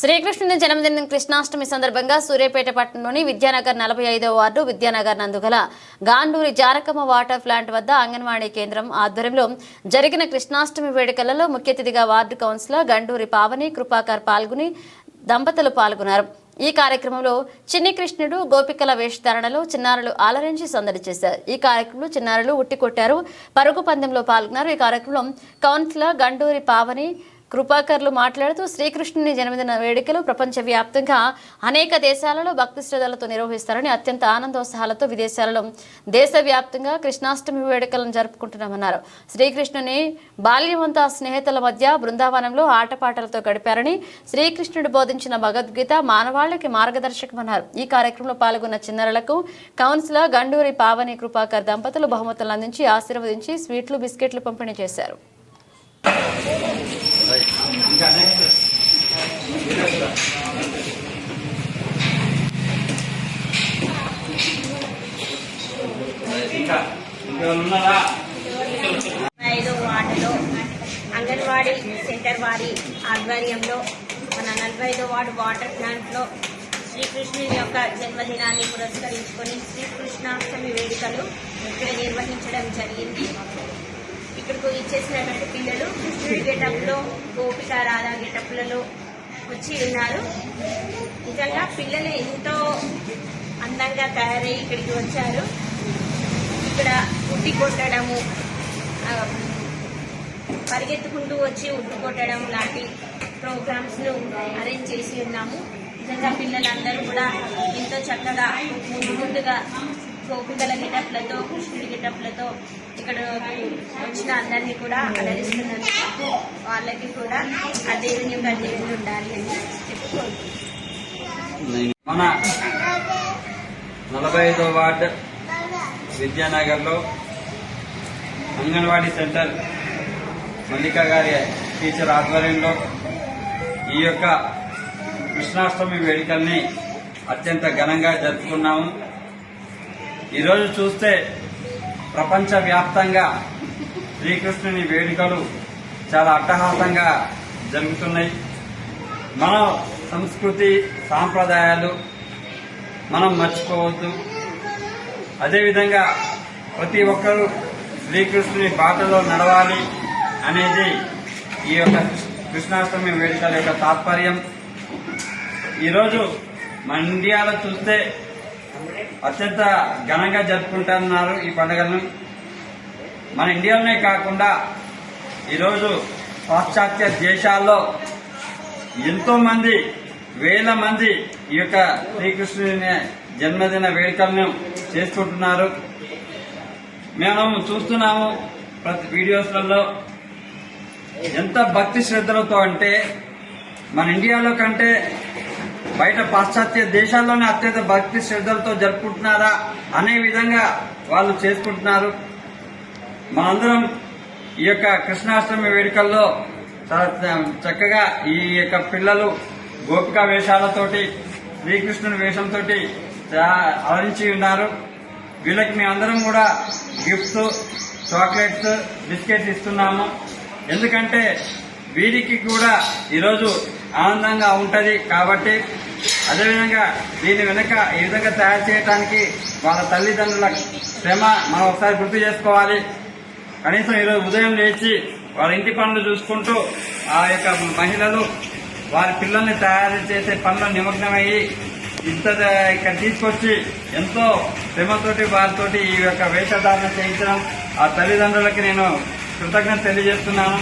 శ్రీకృష్ణుని జన్మదినం కృష్ణాష్టమి సందర్భంగా సూర్యాపేట పట్టణంలోని విద్యానగర్ నలభై ఐదవ వార్డు విద్యానగర్ నందుగల గాండూరి జారకమ్మ వాటర్ ప్లాంట్ వద్ద అంగన్వాడీ కేంద్రం ఆధ్వర్యంలో జరిగిన కృష్ణాష్టమి వేడుకలలో ముఖ్య అతిథిగా వార్డు కౌన్సిలర్ గండూరి పావని కృపాకర్ పాల్గొని దంపతులు పాల్గొన్నారు. ఈ కార్యక్రమంలో చిన్ని కృష్ణుడు గోపికల వేషధారణలో చిన్నారులు ఆలరించి సందడి చేశారు. ఈ కార్యక్రమంలో చిన్నారులు ఉట్టి కొట్టారు. పరుగు పందెంలో పాల్గొన్నారు. ఈ కార్యక్రమంలో కౌన్సిలర్ గండూరి పావని కృపాకర్లు మాట్లాడుతూ శ్రీకృష్ణుని జన్మదిన వేడుకలు ప్రపంచవ్యాప్తంగా అనేక దేశాలలో భక్తి శ్రద్ధలతో నిర్వహిస్తారని అత్యంత ఆనందోత్సాహాలతో విదేశాలలో దేశవ్యాప్తంగా కృష్ణాష్టమి వేడుకలను జరుపుకుంటున్నామన్నారు. శ్రీకృష్ణుని బాల్యమంతా స్నేహితుల మధ్య బృందావనంలో ఆటపాటలతో గడిపారని శ్రీకృష్ణుడు బోధించిన భగవద్గీత మానవాళికి మార్గదర్శకమన్నారు. ఈ కార్యక్రమంలో పాల్గొన్న చిన్నరలకు కౌన్సిలర్ గండూరి పావని కృపాకర్ దంపతులు బహుమతులు అందించి ఆశీర్వదించి స్వీట్లు బిస్కెట్లు పంపిణీ చేశారు. ఇంకా ఇంకా ఉన్నారా ఐదో వార్డులో అంగన్వాడీ సెంటర్ వారి ఆధ్వర్యంలో మన నలభై ఐదో వార్డు వాటర్ ప్లాంట్లో శ్రీకృష్ణుని యొక్క జన్మదినాన్ని పురస్కరించుకొని శ్రీకృష్ణాష్టమి వేడుకలు ఇక్కడ నిర్వహించడం జరిగింది. ఇచ్చేసినటువంటి పిల్లలు కృష్ణుడి గెటప్లో గోపిక రాధా గెటప్లలో వచ్చి ఉన్నారు. నిజంగా పిల్లలు ఎంతో అందంగా తయారై ఇక్కడికి వచ్చారు. ఇక్కడ ఉట్టి కొట్టడము పరిగెత్తుకుంటూ వచ్చి ఉట్టు కొట్టడం లాంటి ప్రోగ్రామ్స్ను అరేంజ్ చేసి ఉన్నాము. నిజంగా పిల్లలందరూ కూడా ఎంతో చక్కగా ముందు ముందుగా గోపికల గిటప్లతో కృష్ణుడి గిటప్లతో ఇక్కడ వచ్చిన అందరినీ కూడా అలరిస్తున్నందుకు వాళ్ళకి కూడా ఆ దేవుని యొక్క దేవుని ఉండాలి అని చెప్పుకోండి మన నలభై ఐదో వార్డ్ విద్యానగర్లో అంగన్వాడీ సెంటర్ మల్లిక గారి టీచర్ ఆధ్వర్యంలో ఈ యొక్క కృష్ణాష్టమి వేడుకల్ని అత్యంత ఘనంగా జరుపుకున్నాము. ఈరోజు చూస్తే ప్రపంచవ్యాప్తంగా శ్రీకృష్ణుని వేడుకలు చాలా అట్టహాసంగా జరుగుతున్నాయి. మన సంస్కృతి సాంప్రదాయాలు మనం మర్చిపోవద్దు. అదేవిధంగా ప్రతి ఒక్కరూ శ్రీకృష్ణుని బాటలో నడవాలి అనేది ఈ యొక్క కృష్ణాష్టమి వేడుకల యొక్క తాత్పర్యం. ఈరోజు మన ఇండియాలో చూస్తే అత్యంత ఘనంగా జరుపుకుంటున్నారు ఈ పండుగలను మన ఇండియాలోనే కాకుండా ఈరోజు పాశ్చాత్య దేశాల్లో ఎంతో మంది వేల మంది ఈ యొక్క శ్రీకృష్ణుని జన్మదిన వేడుకలను చేసుకుంటున్నారు. మేము చూస్తున్నాము ప్రతి వీడియోస్లలో ఎంత భక్తి శ్రద్ధలతో అంటే మన ఇండియాలో కంటే బయట పాశ్చాత్య దేశాల్లోనే అత్యంత భక్తి శ్రద్ధలతో జరుపుకుంటున్నారా అనే విధంగా వాళ్ళు చేసుకుంటున్నారు. మనందరం ఈ యొక్క కృష్ణాష్టమి వేడుకల్లో చక్కగా ఈ యొక్క పిల్లలు గోపిక వేషాలతోటి శ్రీకృష్ణుని వేషంతో అలరించి ఉన్నారు. వీళ్ళకి మేమందరం కూడా గిఫ్ట్స్ చాక్లెట్స్ బిస్కెట్స్ ఇస్తున్నాము. ఎందుకంటే వీరికి కూడా ఈరోజు ఆనందంగా ఉంటది కాబట్టి అదేవిధంగా దీని వెనుక ఈ విధంగా తయారు చేయడానికి వాళ్ళ తల్లిదండ్రుల శ్రమ మనం ఒకసారి గుర్తు చేసుకోవాలి. కనీసం ఈరోజు ఉదయం లేచి వాళ్ళ ఇంటి పనులు చూసుకుంటూ ఆ యొక్క మహిళలు వారి పిల్లల్ని తయారు చేసే పనులు నిమగ్నమయ్యి ఇంత ఇక్కడ తీసుకొచ్చి ఎంతో శ్రమతోటి వారితోటి ఈ యొక్క వేషధారణ చేయించడం ఆ తల్లిదండ్రులకి నేను కృతజ్ఞత తెలియజేస్తున్నాను.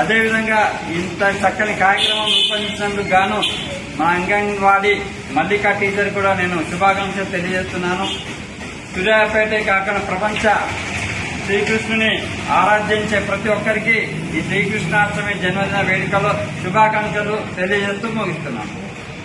అదేవిధంగా ఇంత చక్కని కార్యక్రమం రూపొందించినందుకు గాను మా అంగన్వాడీ మల్లికా టీచర్ కూడా నేను శుభాకాంక్షలు తెలియజేస్తున్నాను. సూర్యాపేటే కాకుండా ప్రపంచ శ్రీకృష్ణుని ఆరాధించే ప్రతి ఒక్కరికి ఈ శ్రీకృష్ణాష్టమి జన్మదిన వేడుకలో శుభాకాంక్షలు తెలియజేస్తూ ముగిస్తున్నాను.